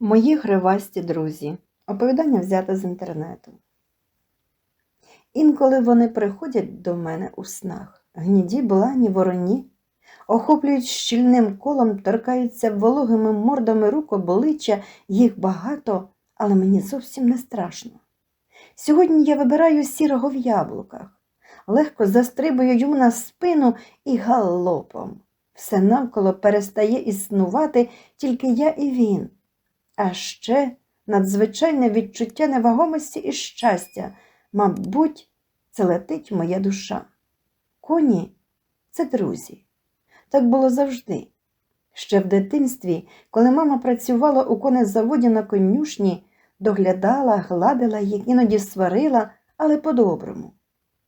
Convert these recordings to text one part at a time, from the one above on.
Мої гривасті друзі. Оповідання взяте з інтернету. Інколи вони приходять до мене у снах, гніді блані вороні, охоплюють щільним колом, торкаються вологими мордами рук обличчя, їх багато, але мені зовсім не страшно. Сьогодні я вибираю сірого в яблуках, легко застрибую йому на спину і галопом. Все навколо перестає існувати тільки я і він. А ще надзвичайне відчуття невагомості і щастя. Мабуть, це летить моя душа. Коні це друзі. Так було завжди. Ще в дитинстві, коли мама працювала у конезаводі на конюшні, доглядала, гладила їх, іноді сварила, але по-доброму.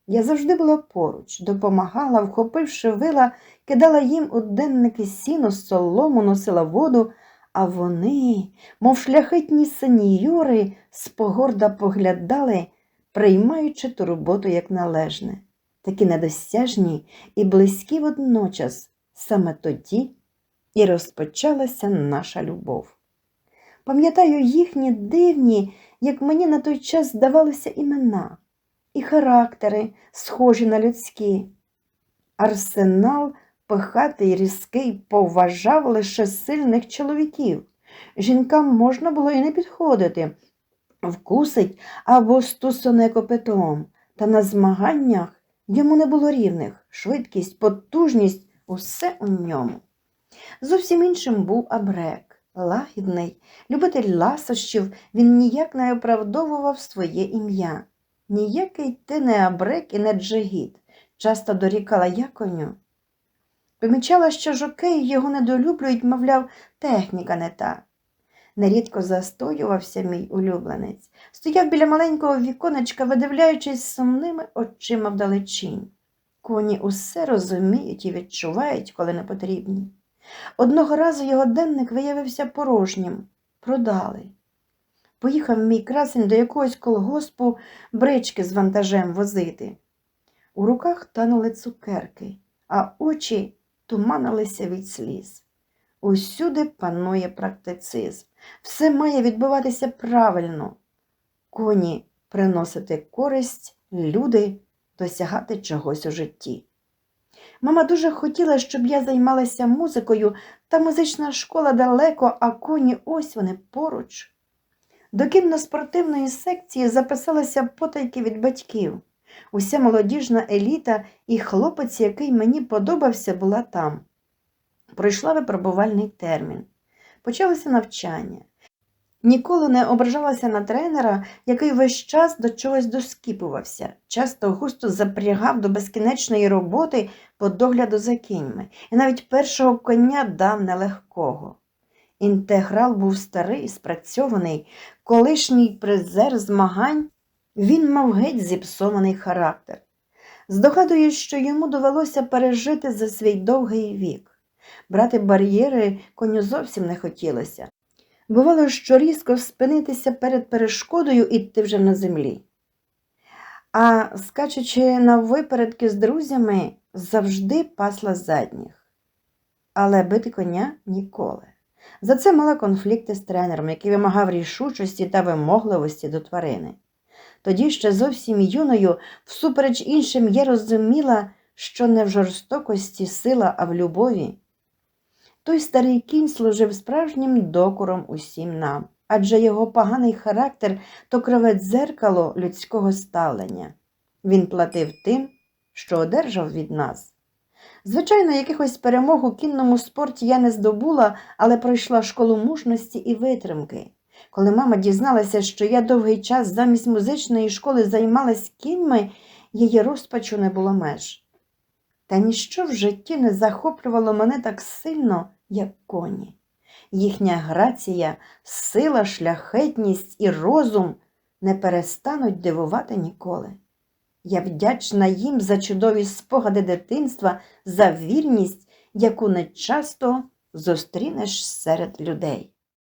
Я завжди була поруч, допомагала, вхопивши вила, кидала їм у денники сіно, солому, носила воду, а вони, мов шляхетні сеньори, спогорда поглядали, приймаючи ту роботу як належне, такі недосяжні і близькі водночас, саме тоді і розпочалася наша любов. Пам'ятаю їхні дивні, як мені на той час здавалися імена, і характери, схожі на людські. Арсенал пихатий, різкий, поважав лише сильних чоловіків. Жінкам можна було і не підходити, вкусить або стусоне копитом, та на змаганнях йому не було рівних, швидкість, потужність усе у ньому. Зовсім іншим був абрек, лагідний, любитель ласощів, він ніяк не оправдовував своє ім'я. Ніякий ти не абрек і не джигіт, часто дорікала я коню. Помічала, що жокеї його недолюблюють, мовляв, техніка не та. Нерідко застоювався мій улюбленець, стояв біля маленького віконечка, видивляючись сумними очима вдалечінь. Коні усе розуміють і відчувають, коли не потрібні. Одного разу його денник виявився порожнім, продали. Поїхав мій красень до якогось колгоспу брички з вантажем возити. У руках танули цукерки, а очі туманилися від сліз. Усюди панує практицизм. Все має відбуватися правильно. Коні приносити користь, люди досягати чогось у житті. Мама дуже хотіла, щоб я займалася музикою, та музична школа далеко, а коні ось вони поруч. До кінно-спортивної секції записалася потайки від батьків. Уся молодіжна еліта і хлопець, який мені подобався, була там. Пройшла випробувальний термін. Почалося навчання. Ніколи не ображалася на тренера, який весь час до чогось доскіпувався, часто густо запрягав до безкінечної роботи по догляду за кіньми, і навіть першого коня дав нелегкого. Інтеграл був старий, спрацьований, колишній призер змагань, він мав геть зіпсований характер. Здогадуюсь, що йому довелося пережити за свій довгий вік. Брати бар'єри коню зовсім не хотілося. Бувало, що різко спинитися перед перешкодою і ти вже на землі. А скачучи на випередки з друзями, завжди пасла задніх. Але бити коня ніколи. За це мала конфлікти з тренером, який вимагав рішучості та вимогливості до тварини. Тоді ще зовсім юною, всупереч іншим, я розуміла, що не в жорстокості сила, а в любові. Той старий кінь служив справжнім докором усім нам, адже його поганий характер то крове дзеркало людського ставлення. Він платив тим, що одержав від нас. Звичайно, якихось перемог у кінному спорті я не здобула, але пройшла школу мужності і витримки. Коли мама дізналася, що я довгий час замість музичної школи займалась кіньми, її розпачу не було меж. Та ніщо в житті не захоплювало мене так сильно, як коні. Їхня грація, сила, шляхетність і розум не перестануть дивувати ніколи. Я вдячна їм за чудові спогади дитинства, за вірність, яку не часто зустрінеш серед людей.